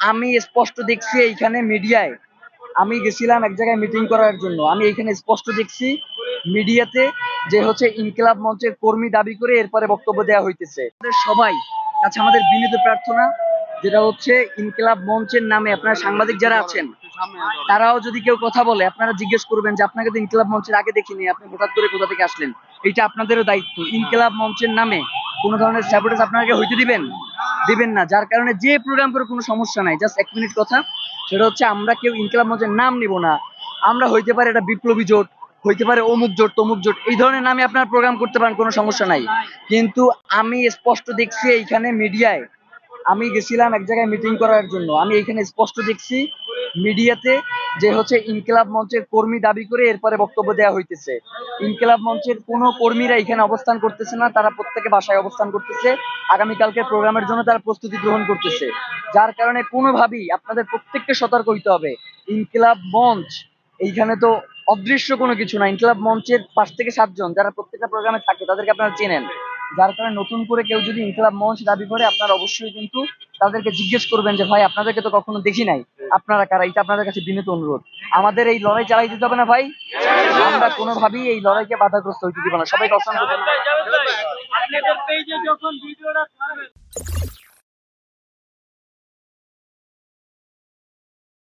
আমি স্পষ্ট দেখছি এইখানে মিডিয়ায়। আমি গেছিলাম এক জায়গায় মিটিং করার জন্য। আমি এইখানে স্পষ্ট দেখছি মিডিয়াতে যে হচ্ছে ইনকিলাব মঞ্চের কর্মী দাবি করে এরপরে বক্তব্য দেওয়া হইতেছে। সবাই, কাছে আমাদের বিনীত প্রার্থনা, যেটা হচ্ছে ইনকিলাব মঞ্চের নামে আপনারা সাংবাদিক যারা আছেন, তারাও যদি কেউ কথা বলে, আপনারা জিজ্ঞেস করবেন যে, আপনাকে তো ইনকিলাব মঞ্চের আগে দেখিনি, আপনি হঠাৎ করে কোথা থেকে আসলেন? এটা আপনাদেরও দায়িত্ব। ইনকিলাব মঞ্চের নামে কোনো ধরনের স্যাবোটেজ আপনাকে হইতে দিবেন? দিবেন না, যার কারণে যে প্রোগ্রাম করে কোনো সমস্যা নাই। জাস্ট এক মিনিট কথা, সেটা হচ্ছে আমরা কেউ ইনকিলাব মঞ্চের নাম নিব না। আমরা হইতে পারে এটা বিপ্লবী জোট, হইতে পারে অমুক জোট, তমুক জোট, এই ধরনের নামে আপনার প্রোগ্রাম করতে পারেন, কোনো সমস্যা নাই। কিন্তু আমি স্পষ্ট দেখছি এইখানে মিডিয়ায়, আমি গেছিলাম এক জায়গায় মিটিং করার জন্য। আমি এইখানে স্পষ্ট দেখছি মিডিয়াতে যে হচ্ছে ইনকিলাব মঞ্চের কর্মী দাবি করে এরপরে বক্তব্য দেওয়া হইতেছে। ইনকিলাব মঞ্চের কোনো কর্মীরা এখানে অবস্থান করতেছে না, তারা প্রত্যেকে বাসায় অবস্থান করতেছে। আগামীকালকে প্রোগ্রামের জন্য তারা প্রস্তুতি গ্রহণ করতেছে। যার কারণে কোনোভাবেই আপনাদের প্রত্যেককে সতর্ক হইতে হবে। ইনকিলাব মঞ্চ, এইখানে তো অদৃশ্য কোনো কিছু না। ইনকিলাব মঞ্চের পাঁচ থেকে সাতজন যারা প্রত্যেকটা প্রোগ্রামে থাকে, তাদেরকে আপনারা চেনেন। যার কারণে নতুন করে কেউ যদি ইনকিলাব মঞ্চ দাবি করে, আপনারা অবশ্যই কিন্তু তাদেরকে জিজ্ঞেস করবেন যে, ভাই, আপনাদেরকে তো কখনো দেখি নাই। আপনারা কারা? এটা আপনাদের কাছে বিনীত অনুরোধ। আমাদের এই লড়াই চালাই দিতে হবে না ভাই? আমরা কোনোভাবেই এই লড়াইকে বাধাগ্রস্ত হইতে দিব না। সবাই